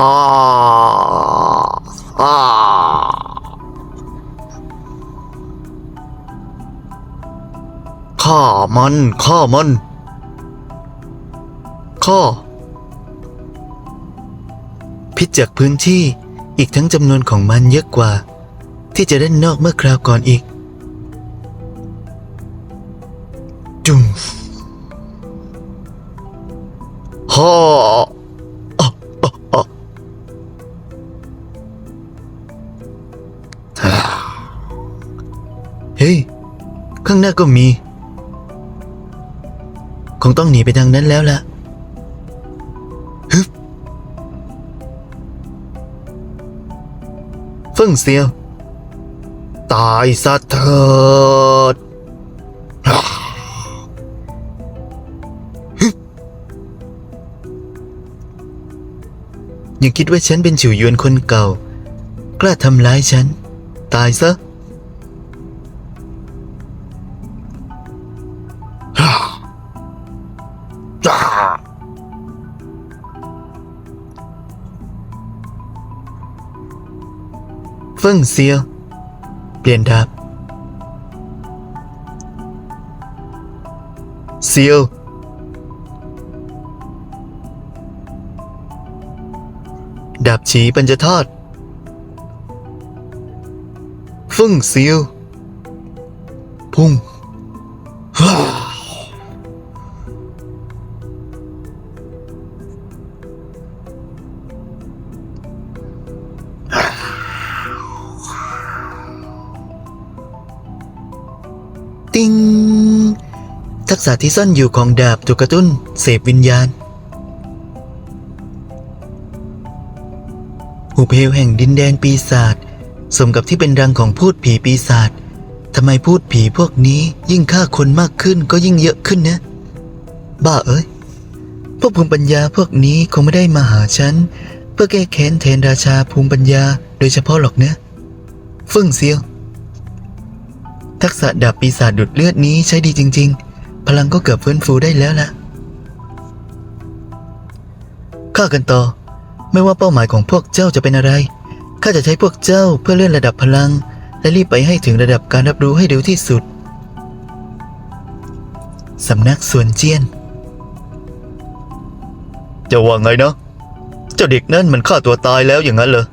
อ่าอ่าฆ่ามันฆ่ามันฆ่าพิจากพื้นที่อีกทั้งจำนวนของมันเยอะกว่า ที่จะเล่นนอกเมื่อคราวก่อนอีกจุ่ม ฮ้ย ข้างหน้าก็มี คงต้องหนีไปทางนั้นแล้วล่ะฮึบเฟิ่งเซียว ตายซะเถิดยังคิดว่าฉันเป็นฉิวยวนคนเก่า กล้าทำร้ายฉัน ตายซะ ฟิ่งเซียวเปลี่ยนดาบเซียวดาบฉีปัญจธาตุฟึ่งเซียวพุ่งฮ่า ติงทักษะที่ซ่อนอยู่ของดาบถูกกระตุ้น เสพวิญญาณ หุบเหวแห่งดินแดนปีศาจสมกับที่เป็นรังของพูดผีปีศาจทำไมพูดผีพวกนี้ยิ่งฆ่าคนมากขึ้นก็ยิ่งเยอะขึ้นนะ บ้าเอ้ย พวกภูมิปัญญาพวกนี้คงไม่ได้มาหาฉัน เพื่อแก้แค้นแทนราชาภูมิปัญญา โดยเฉพาะหรอกนะฟึ่งเซียว ทักษะดาบปีศาจดูดเลือดนี้ใช้ดีจริง ๆ พลังก็เกือบฟื้นฟูได้แล้วล่ะฆ่ากันต่อ ไม่ว่าเป้าหมายของพวกเจ้าจะเป็นอะไรข้าจะใช้พวกเจ้าเพื่อเลื่อนระดับพลัง และรีบไปให้ถึงระดับการรับรู้ให้เร็วที่สุดสำนักส่วนเจียนจะว่าไงนะเจ้าเด็กนั่นมันฆ่าตัวตายแล้วอย่างนั้นเหรอ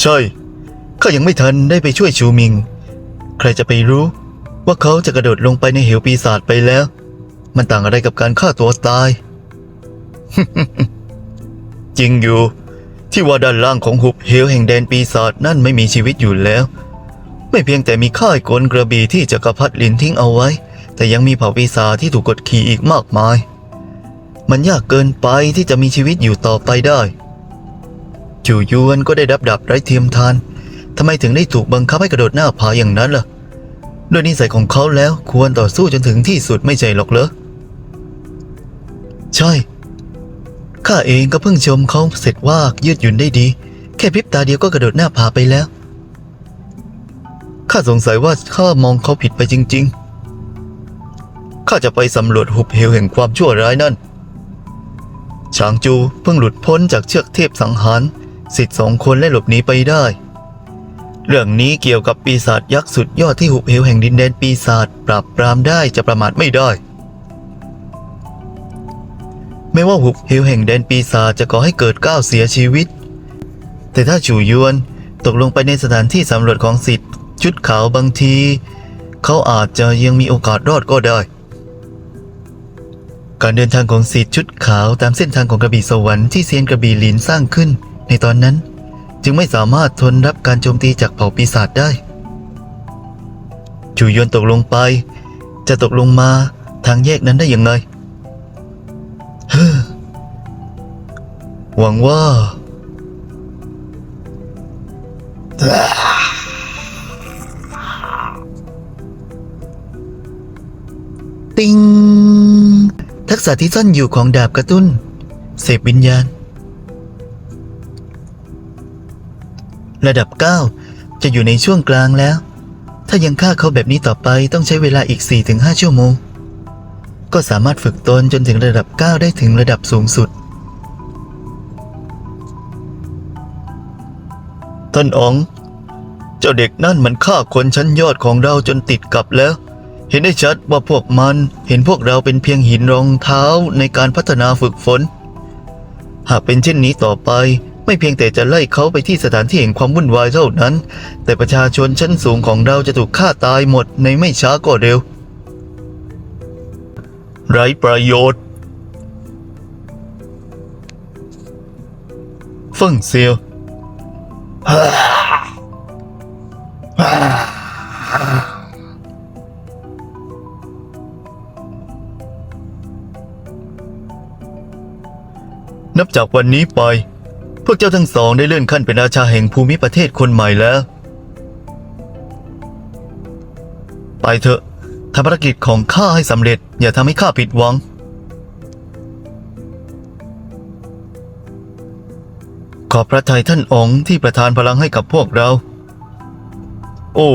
ใช่ ข้ายังไม่ทันได้ไปช่วยชูมิง ใครจะไปรู้ ว่าเขาจะกระโดดลงไปในเหวปีศาจไปแล้ว มันต่างอะไรกับการฆ่าตัวตาย จริงอยู่ ที่ว่าด้านล่างของหุบเหวแห่งแดนปีศาจนั่นไม่มีชีวิตอยู่แล้ว ไม่เพียงแต่มีค่ายกลกระบี่ที่จักรพรรดิลินทิ้งเอาไว้ แต่ยังมีเผ่าปีศาจที่ถูกกดขี่อีกมากมาย มันยากเกินไปที่จะมีชีวิตอยู่ต่อไปได้จู่ยวนก็ได้ดับดับไร้เทียมทาน ทำไมถึงได้ถูกบังคับให้กระโดดหน้าผาอย่างนั้นล่ะโดยนิสัยของเขาแล้วควรต่อสู้จนถึงที่สุดไม่ใช่หรอกเหรอ ใช่ ข้าเองก็เพิ่งชมเขาเสร็จว่ายืดหยุ่นได้ดี แค่พริบตาเดียวก็กระโดดหน้าผาไปแล้ว ข้าสงสัยว่าข้ามองเขาผิดไปจริง ๆ ข้าจะไปสำรวจหุบเหวแห่งความชั่วร้ายนั่นฉางจูเพิ่งหลุดพ้นจากเชือกเทพสังหาร สิทธิ์สองคนและหลบหนีไปได้ เรื่องนี้เกี่ยวกับปีศาจยักษ์สุดยอดที่หุบเหวแห่งดินแดนปีศาจปราบปรามได้จะประมาทไม่ได้ ไม่ว่าหุบเหวแห่งแดนปีศาจจะก่อให้เกิดก้าวเสียชีวิต แต่ถ้าฉูยวนตกลงไปในสถานที่สำรวจของสิทธิ์ชุดขาวบางที เขาอาจจะยังมีโอกาสรอดก็ได้ การเดินทางของสิทธิ์ชุดขาวตามเส้นทางของกระบี่สวรรค์ที่เซียนกระบี่หลินสร้างขึ้นในตอนนั้น จึงไม่สามารถทนรับการโจมตีจากเผ่าปีศาจได้ฉูยนตกลงไป จะตกลงมาทางแยกนั้นได้อย่างไรหวังว่า ติง ทักษะที่ซ่อนอยู่ของดาบกระตุ้น เสพวิญญาณ ระดับ 9 จะอยู่ในช่วงกลางแล้ว ถ้ายังฆ่าเขาแบบนี้ต่อไปต้องใช้เวลาอีก 4-5 ชั่วโมง ก็สามารถฝึกตนจนถึงระดับ 9 ได้ถึงระดับสูงสุด ท่านอ๋อง เจ้าเด็กนั่นมันฆ่าคนชั้นยอดของเราจนติดกับแล้ว เห็นได้ชัดว่าพวกมันเห็นพวกเราเป็นเพียงหินรองเท้าในการพัฒนาฝึกฝน หากเป็นเช่นนี้ต่อไป ไม่เพียงแต่จะไล่เขาไปที่สถานที่แห่งความวุ่นวายเท่านั้น แต่ประชาชนชั้นสูงของเราจะถูกฆ่าตายหมดในไม่ช้าก็เร็ว ไร้ประโยชน์ฟิ่งเซียวนับจากวันนี้ไป พวกเจ้าทั้งสองได้เลื่อนขั้นเป็นราชาแห่งภูมิประเทศคนใหม่แล้ว ไปเถอะทำภารกิจของข้าให้สำเร็จ อย่าทำให้ข้าผิดหวัง ขอบพระทัยท่านอ๋องที่ประทานพลังให้กับพวกเรา โอ้